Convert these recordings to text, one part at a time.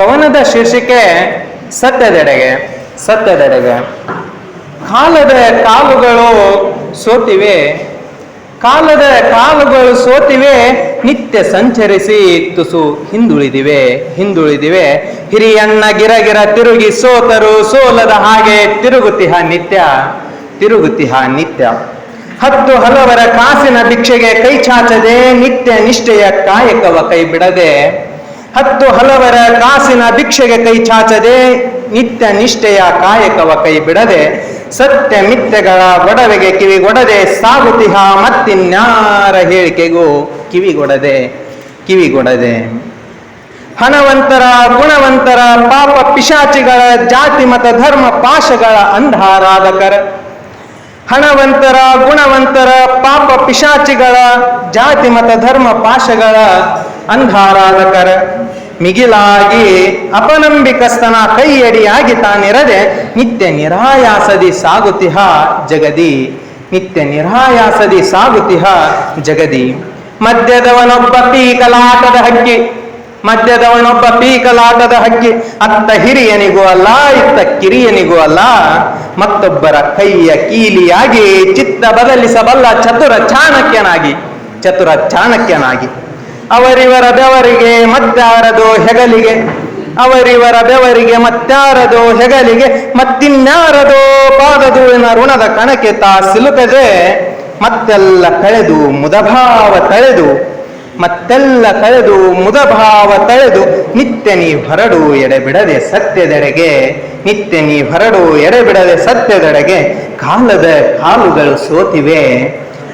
ಕವನದ ಶೀರ್ಷಿಕೆ ಸತ್ಯದೆಡೆಗೆ ಸತ್ಯದೆಡೆಗೆ. ಕಾಲದ ಕಾಲುಗಳು ಸೋತಿವೆ, ಕಾಲದ ಕಾಲುಗಳು ಸೋತಿವೆ, ನಿತ್ಯ ಸಂಚರಿಸಿ ತುಸು ಹಿಂದುಳಿದಿವೆ ಹಿಂದುಳಿದಿವೆ. ಹಿರಿಯಣ್ಣ ಗಿರಗಿರ ತಿರುಗಿ ಸೋತರು, ಸೋಲದ ಹಾಗೆ ತಿರುಗುತ್ತಿಹ ನಿತ್ಯ ತಿರುಗುತ್ತಿಹ ನಿತ್ಯ. ಹತ್ತು ಹಲವರ ಕಾಸಿನ ಭಿಕ್ಷೆಗೆ ಕೈ ಚಾಚದೆ, ನಿತ್ಯ ನಿಷ್ಠೆಯ ಕಾಯಕವ ಕೈ ಬಿಡದೆ. ಹತ್ತು ಹಲವರ ಕಾಸಿನ ಭಿಕ್ಷೆಗೆ ಕೈ ಚಾಚದೆ, ನಿತ್ಯ ನಿಷ್ಠೆಯ ಕಾಯಕವ ಕೈ ಬಿಡದೆ, ಸತ್ಯ ಮಿಥ್ಯಗಳ ಒಡವೆಗೆ ಕಿವಿಗೊಡದೆ ಸಾಗುತಿಹ ಮತ್ತಿನ್ಯಾರ ಹೇಳಿಕೆಗೂ ಕಿವಿಗೊಡದೆ ಕಿವಿಗೊಡದೆ ಹಣವಂತರ, ಗುಣವಂತರ, ಪಾಪ ಪಿಶಾಚಿಗಳ, ಜಾತಿ ಮತ ಧರ್ಮ ಪಾಶಗಳ ಅಂಧಾರಾಧಕರ. ಹಣವಂತರ, ಗುಣವಂತರ, ಪಾಪ ಪಿಶಾಚಿಗಳ, ಜಾತಿ ಮತ ಧರ್ಮ ಪಾಶಗಳ ಅಂಧಾರಾಧಕರ ಮಿಗಿಲಾಗಿ ಅಪನಂಬಿಕಸ್ತನ ಕೈಯಡಿಯಾಗಿ ತಾನಿರದೆ ನಿತ್ಯ ನಿರಾಯಾಸದಿ ಸಾಗುತಿಹ ಜಗದಿ. ನಿತ್ಯ ನಿರಾಯಾಸದಿ ಸಾಗುತಿಹ ಜಗದಿ. ಮಧ್ಯದವನೊಬ್ಬ ಪೀಕಲಾಟದ ಹಕ್ಕಿ ಮಧ್ಯದವನೊಬ್ಬ ಪೀಕಲಾಟದ ಹಕ್ಕಿ, ಅತ್ತ ಹಿರಿಯನಿಗೂ ಅಲ್ಲ, ಇತ್ತ ಕಿರಿಯನಿಗೂ ಅಲ್ಲ. ಮತ್ತೊಬ್ಬರ ಕೈಯ ಕೀಲಿಯಾಗಿ ಚಿತ್ತ ಬದಲಿಸಬಲ್ಲ ಚತುರ ಚಾಣಕ್ಯನಾಗಿ ಚತುರ ಚಾಣಕ್ಯನಾಗಿ. ಅವರಿವರ ಬೆವರಿಗೆ ಮತ್ತಾರದು ಹೆಗಲಿಗೆ. ಅವರಿವರ ಬೆವರಿಗೆ ಮತ್ತಾರದು ಹೆಗಲಿಗೆ. ಮತ್ತಿನ್ಯಾರದೋ ಪಾದದುವಿನ ಋಣದ ಕಣಕ್ಕೆ ತಾ ಸಿಲುಕದೆ. ಮತ್ತೆಲ್ಲ ಕಳೆದು ಮುದಭಾವ ತಳೆದು. ಮತ್ತೆಲ್ಲ ಕಳೆದು ಮುದಭಾವ ತಳೆದು. ನಿತ್ಯ ನೀ ಹೊರಡು ಎಡೆಬಿಡದೆ ಸತ್ಯದೆಡೆಗೆ. ನಿತ್ಯ ನೀ ಹೊರಡು ಎಡೆಬಿಡದೆ ಸತ್ಯದೆಡೆಗೆ. ಕಾಲದ ಕಾಲುಗಳು ಸೋತಿವೆ.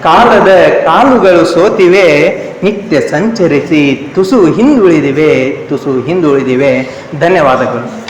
ಕಾಲದ ಕಾಲುಗಳು ಸೋತಿವೆ ನಿತ್ಯ ಸಂಚರಿಸಿ ತುಸು ಹಿಂದುಳಿದಿವೆ ತುಸು ಹಿಂದುಳಿದಿವೆ. ಧನ್ಯವಾದಗಳು.